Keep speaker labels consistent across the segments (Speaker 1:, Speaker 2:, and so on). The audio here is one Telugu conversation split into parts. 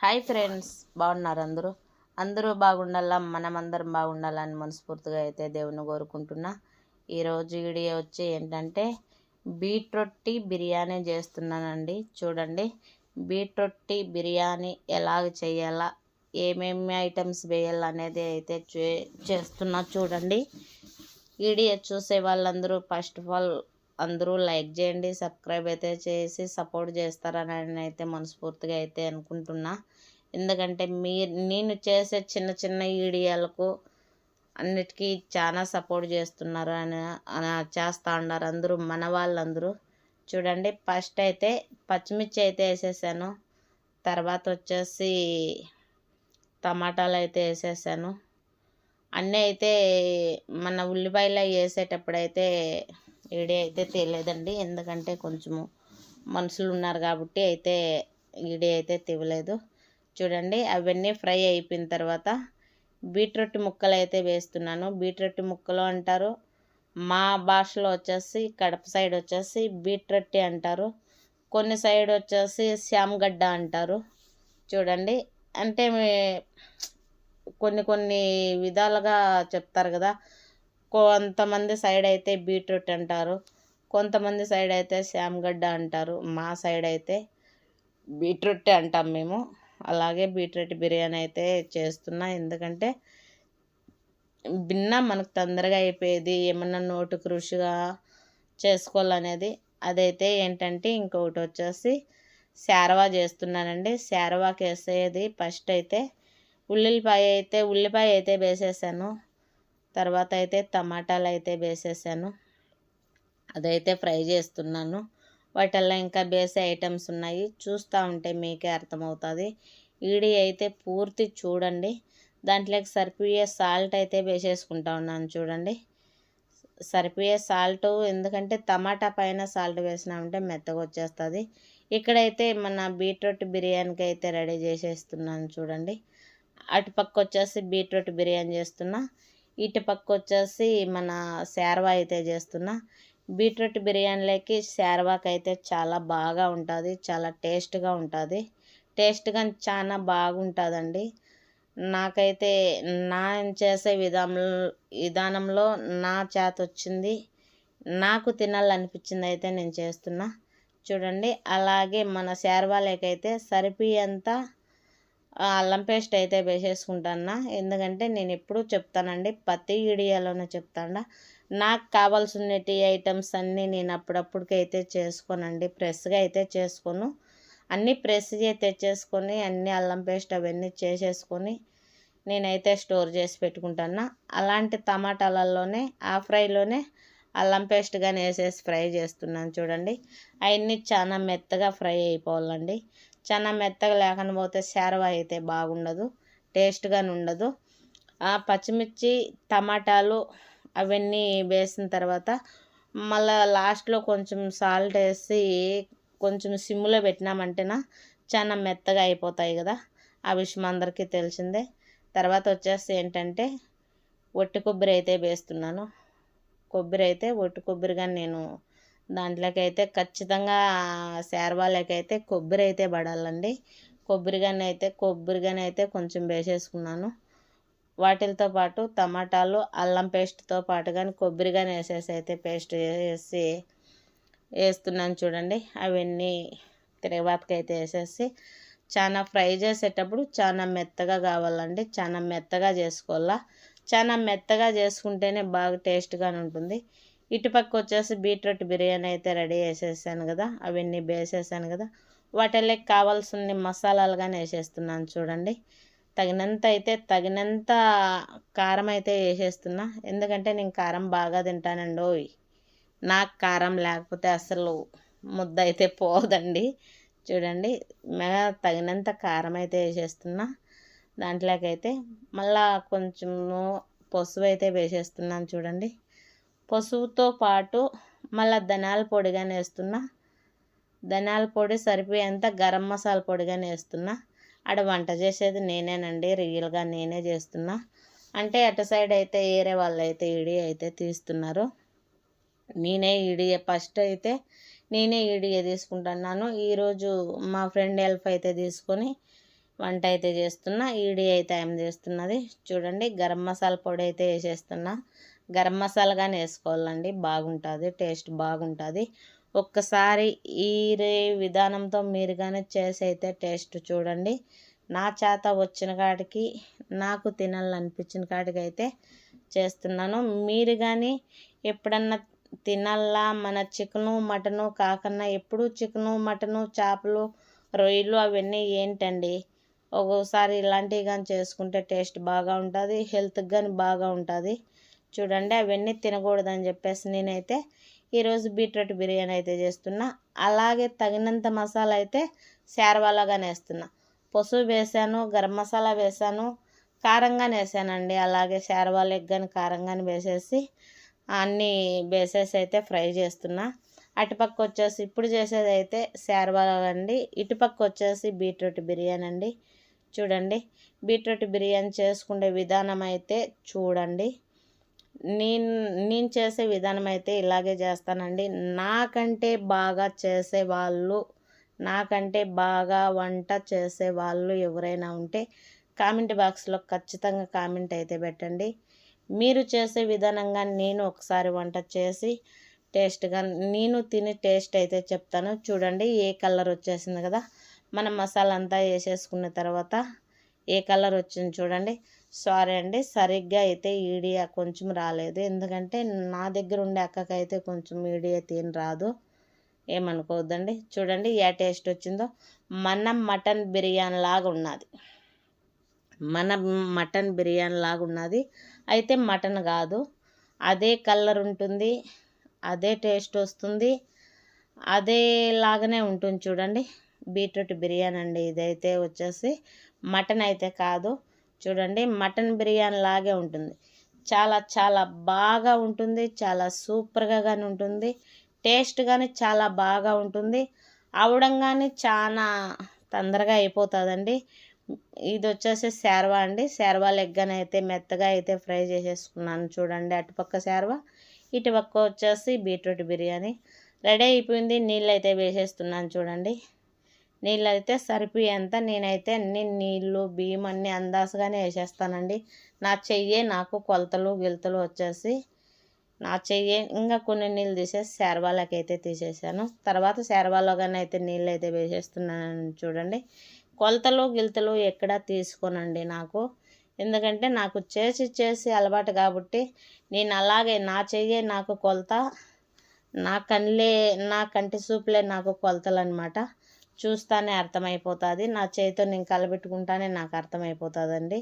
Speaker 1: హాయ్ ఫ్రెండ్స్ బాగున్నారు అందరూ? అందరూ బాగుండాలా? మనమందరం బాగుండాలని మనస్ఫూర్తిగా అయితే దేవుని కోరుకుంటున్నా. ఈరోజు వీడియో వచ్చి ఏంటంటే బీట్రొట్టి బిర్యానీ చేస్తున్నానండి. చూడండి బీట్రొట్టి బిర్యానీ ఎలాగ చేయాలా? ఏమేమి ఐటమ్స్ వేయాలి అనేది అయితే చే చేస్తున్నా చూడండి. వీడియో చూసే వాళ్ళందరూ ఫస్ట్ ఆఫ్ ఆల్ అందరూ లైక్ చేయండి సబ్స్క్రైబ్ అయితే చేసి సపోర్ట్ చేస్తారని అయితే మనస్ఫూర్తిగా అయితే అనుకుంటున్నా. ఎందుకంటే మీ నేను చేసే చిన్న చిన్న వీడియోలకు అన్నిటికీ చాలా సపోర్ట్ చేస్తున్నారు అని చేస్తూ ఉన్నారు అందరూ మన వాళ్ళందరూ. చూడండి ఫస్ట్ అయితే పచ్చిమిర్చి అయితే వేసేసాను. తర్వాత వచ్చేసి టమాటాలు అయితే వేసేసాను. అన్నీ అయితే మన ఉల్లిపాయలు వేసేటప్పుడు అయితే అయితే తెలియదండి ఎందుకంటే కొంచెము మనుషులు ఉన్నారు కాబట్టి అయితే వీడియో అయితే తెవలేదు. చూడండి అవన్నీ ఫ్రై అయిపోయిన తర్వాత బీట్రూట్ ముక్కలు అయితే వేస్తున్నాను. బీట్రూట్ ముక్కలు అంటారు. మా భాషలో వచ్చేసి కడప సైడ్ వచ్చేసి బీట్రొట్టి అంటారు. కొన్ని సైడ్ వచ్చేసి శ్యామగడ్డ అంటారు. చూడండి అంటే కొన్ని కొన్ని విధాలుగా చెప్తారు కదా. కొంతమంది సైడ్ అయితే బీట్రూట్ అంటారు కొంతమంది సైడ్ అయితే శామగడ్డ అంటారు మా సైడ్ అయితే బీట్రూట్ అంటాం మేము. అలాగే బీట్రూట్ బిర్యానీ అయితే చేస్తున్నా. ఎందుకంటే భిన్న మనకు తొందరగా అయిపోయేది ఏమన్నా నోటు కృషిగా చేసుకోవాలనేది. అదైతే ఏంటంటే ఇంకొకటి వచ్చేసి శారవా చేస్తున్నానండి. శారవాకి వేసేది ఫస్ట్ అయితే ఉల్లిపాయ అయితే ఉల్లిపాయ అయితే వేసేసాను. తర్వాత అయితే టమాటాలు అయితే వేసేసాను. అదైతే ఫ్రై చేస్తున్నాను. వాటిల్లో ఇంకా బేసే ఐటమ్స్ ఉన్నాయి. చూస్తూ ఉంటే మీకే అర్థమవుతుంది. ఈడి అయితే పూర్తి చూడండి. దాంట్లోకి సరిపోయే సాల్ట్ అయితే వేసేసుకుంటా ఉన్నాను చూడండి. సరిపోయే సాల్ట్ ఎందుకంటే టమాటా పైన సాల్ట్ వేసినామంటే మెత్తగా వచ్చేస్తుంది. ఇక్కడైతే మన బీట్రూట్ బిర్యానీకి అయితే రెడీ చేసేస్తున్నాను చూడండి. అటుపక్క వచ్చేసి బీట్రూట్ బిర్యానీ చేస్తున్నా. ఇటు పక్క వచ్చేసి మన శారవా అయితే చేస్తున్నా. బీట్రూట్ బిర్యానీలోకి శారవాకి అయితే చాలా బాగా ఉంటుంది చాలా టేస్ట్గా ఉంటుంది. టేస్ట్గా చాలా బాగుంటుందండి. నాకైతే నా చేసే విధానం విధానంలో నా చేత వచ్చింది నాకు తినాలనిపించింది అయితే నేను చేస్తున్నా. చూడండి అలాగే మన శారవాలకైతే సరిపోయేంత అల్లం పేస్ట్ అయితే వేసేసుకుంటాను ఎందుకంటే నేను ఎప్పుడూ చెప్తానండి ప్రతి వీడియోలోనే చెప్తాను నాకు కావాల్సిన ఐటమ్స్ అన్నీ నేను అప్పుడప్పుడుకైతే చేసుకోనండి. ఫ్రెష్గా అయితే చేసుకోను. అన్నీ ఫ్రెష్గా తెచ్చేసుకొని అన్నీ అల్లం పేస్ట్ అవన్నీ చేసేసుకొని నేనైతే స్టోర్ చేసి పెట్టుకుంటాను అలాంటి టమాటాలలోనే ఆ ఫ్రైలోనే అల్లం పేస్ట్ కానీ వేసేసి ఫ్రై చేస్తున్నాను చూడండి. అవన్నీ చాలా మెత్తగా ఫ్రై అయిపోవాలండి. చాలా మెత్తగా లేకుండా పోతే శారవ అయితే బాగుండదు టేస్ట్గా ఉండదు. ఆ పచ్చిమిర్చి టమాటాలు అవన్నీ వేసిన తర్వాత మళ్ళీ లాస్ట్లో కొంచెం సాల్ట్ వేసి కొంచెం సిమ్లో పెట్టినామంటేనా చాలా మెత్తగా అయిపోతాయి కదా ఆ విషయం అందరికీ తెలిసిందే. తర్వాత వచ్చేసి ఏంటంటే ఒట్టి కొబ్బరి అయితే వేస్తున్నాను. కొబ్బరి అయితే ఒట్టి కొబ్బరిగా నేను దాంట్లోకైతే ఖచ్చితంగా శారవాలకైతే కొబ్బరి అయితే పడాలండి. కొబ్బరిగానే అయితే కొబ్బరిగానే అయితే కొంచెం వేసేసుకున్నాను. వాటితో పాటు టమాటాలు అల్లం పేస్ట్తో పాటు కానీ కొబ్బరిగానే వేసేసి అయితే పేస్ట్ వేసి వేస్తున్నాను చూడండి. అవన్నీ తిరగబాతకి అయితే వేసేసి చాలా ఫ్రై చేసేటప్పుడు చాలా మెత్తగా కావాలండి. చాలా మెత్తగా చేసుకోవాలా? చాలా మెత్తగా చేసుకుంటేనే బాగా టేస్ట్గా ఉంటుంది. ఇటుపక్క వచ్చేసి బీట్రూట్ బిర్యానీ అయితే రెడీ చేసేసాను కదా అవన్నీ వేసేసాను కదా. వాటిల్లో కావాల్సిన మసాలాలు కానీ వేసేస్తున్నాను చూడండి. తగినంత అయితే తగినంత కారం అయితే వేసేస్తున్నా. ఎందుకంటే నేను కారం బాగా తింటానండి ఓయ్. నాకు కారం లేకపోతే అసలు ముద్ద అయితే పోదండి. చూడండి మెగా తగినంత కారం అయితే వేసేస్తున్నా. దాంట్లోకైతే మళ్ళా కొంచెము పసుపు అయితే వేసేస్తున్నాను చూడండి. పసుపుతో పాటు మళ్ళీ ధనాల పొడిగానే వేస్తున్నా ధనాల పొడి సరిపోయేంత గరం మసాలా పొడిగానే వేస్తున్నా ఆడ వంట చేసేది నేనేనండి రియల్గా నేనే చేస్తున్నా. అంటే అటు సైడ్ అయితే వేరే వాళ్ళు అయితే ఇడి అయితే తీస్తున్నారు. నేనే ఇడి ఫస్ట్ అయితే నేనే ఇడియ తీసుకుంటున్నాను. ఈరోజు మా ఫ్రెండ్ హెల్ప్ అయితే తీసుకొని వంట అయితే చేస్తున్నా. ఈడి అయితే ఏం చేస్తున్నది. చూడండి గరం మసాలా పొడి అయితే వేసేస్తున్నా. గరం మసాలా కానీ వేసుకోవాలండి. బాగుంటుంది. టేస్ట్ బాగుంటుంది. ఒక్కసారి ఈ విధానంతో మీరు కానీ చేసి అయితే టేస్ట్ చూడండి. నా చేత వచ్చిన కాడికి నాకు తినాలనిపించిన కాడికి అయితే చేస్తున్నాను. మీరు కానీ ఎప్పుడన్నా తినాలా? మన చికెను మటను కాకన్నా ఎప్పుడు చికెను మటను చేపలు రొయ్యలు అవన్నీ ఏంటండి? ఒక్కోసారి ఇలాంటివి కానీ చేసుకుంటే టేస్ట్ బాగా ఉంటుంది. హెల్త్కి కానీ బాగా ఉంటుంది. చూడండి అవన్నీ తినకూడదని చెప్పేసి నేనైతే ఈరోజు బీట్రూట్ బిర్యానీ అయితే చేస్తున్నా. అలాగే తగినంత మసాలా అయితే శారవాలాగానే వేస్తున్నా పసుపు వేసాను గరం మసాలా వేసాను కారంగానే వేసానండి అలాగే శారవాలు ఎగ్ కానీ కారంగానే వేసేసి అన్నీ వేసేసి అయితే ఫ్రై చేస్తున్నా. అటుపక్క వచ్చేసి ఇప్పుడు చేసేది అయితే శారవాలండి ఇటుపక్క వచ్చేసి బీట్రూట్ బిర్యానీ అండి. చూడండి బీట్రూట్ బిర్యానీ చేసుకునే విధానం అయితే చూడండి. నేను నేను చేసే విధానం అయితే ఇలాగే చేస్తానండి. నాకంటే బాగా చేసే వాళ్ళు నాకంటే బాగా వంట చేసే వాళ్ళు ఎవరైనా ఉంటే కామెంట్ బాక్స్లో ఖచ్చితంగా కామెంట్ అయితే పెట్టండి. మీరు చేసే విధానంగా నేను ఒకసారి వంట చేసి టేస్ట్గా నేను తిని టేస్ట్ అయితే చెప్తాను. చూడండి ఏ కలర్ వచ్చేసింది కదా మనం మసాలా అంతా వేసేసుకున్న తర్వాత ఏ కలర్ వచ్చింది చూడండి. సారీ అండి. సరిగ్గా అయితే ఈడియా కొంచెం రాలేదు. ఎందుకంటే నా దగ్గర ఉండే అక్కకైతే కొంచెం ఈడియా తీని రాదు. ఏమనుకోవద్దండి. చూడండి ఏ టేస్ట్ వచ్చిందో. మన మటన్ బిర్యానీ లాగా ఉన్నది. మన మటన్ బిర్యానీ లాగా ఉన్నది. అయితే మటన్ కాదు. అదే కలర్ ఉంటుంది. అదే టేస్ట్ వస్తుంది. అదే లాగానే ఉంటుంది చూడండి. బీట్రూట్ బిర్యానీ అండి. ఇదైతే వచ్చేసి మటన్ అయితే కాదు. చూడండి మటన్ బిర్యానీ లాగే ఉంటుంది. చాలా చాలా బాగా ఉంటుంది చాలా సూపర్గా కానీ ఉంటుంది టేస్ట్ కానీ చాలా బాగా ఉంటుంది. అవడం కానీ చాలా తొందరగా అయిపోతుందండి. ఇది వచ్చేసి శార్వా అండి. శార్వా లెగ్గన అయితే మెత్తగా అయితే ఫ్రై చేసేసుకున్నాను చూడండి అటుపక్క శారవా ఇటుపక్క వచ్చేసి బీట్రూట్ బిర్యానీ. రెడీ అయిపోయింది నీళ్ళు అయితే వేసేస్తున్నాను చూడండి. నీళ్ళు అయితే సరిపోయేంత నేనైతే అన్ని నీళ్ళు బియ్యం అన్నీ అందాసుగానే వేసేస్తానండి. నా చెయ్యే నాకు కొలతలు గిలతలు వచ్చేసి నా చెయ్యి ఇంకా కొన్ని నీళ్ళు తీసేసి శర్వాలకి అయితే తీసేసాను. తర్వాత శర్వాలోగానే అయితే నీళ్ళు అయితే వేసేస్తున్నాను చూడండి. కొలతలు గిలతలు ఎక్కడా తీసుకోనండి నాకు. ఎందుకంటే నాకు చేసి చేసి అలవాటు కాబట్టి నేను అలాగే నా చెయ్యే నాకు కొలత నా కళ్ళే నా కంటి చూపులే నాకు కొలతలు అనమాట చూస్తానే అర్థమైపోతుంది. నా చేతితో నేను కలబెట్టుకుంటానే నాకు అర్థమైపోతుందండి.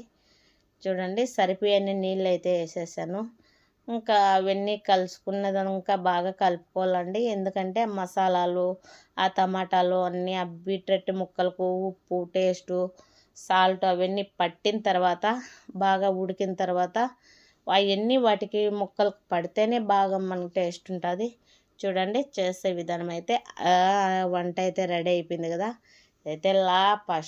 Speaker 1: చూడండి సరిపోయని నీళ్ళు అయితే వేసేసాను. ఇంకా అవన్నీ కలుసుకున్నది ఇంకా బాగా కలుపుకోవాలండి. ఎందుకంటే మసాలాలు ఆ టమాటాలు అన్నీ ఆ బీట్రూట్ ముక్కలకు ఉప్పు టేస్టు సాల్ట్ అవన్నీ పట్టిన తర్వాత బాగా ఉడికిన తర్వాత అవన్నీ వాటికి ముక్కలకు పడితేనే బాగా మనకు టేస్ట్ ఉంటుంది. చూడండి చేసే విధానం అయితే వంట అయితే రెడీ అయిపోయింది కదా. అయితే లా ఫస్ట్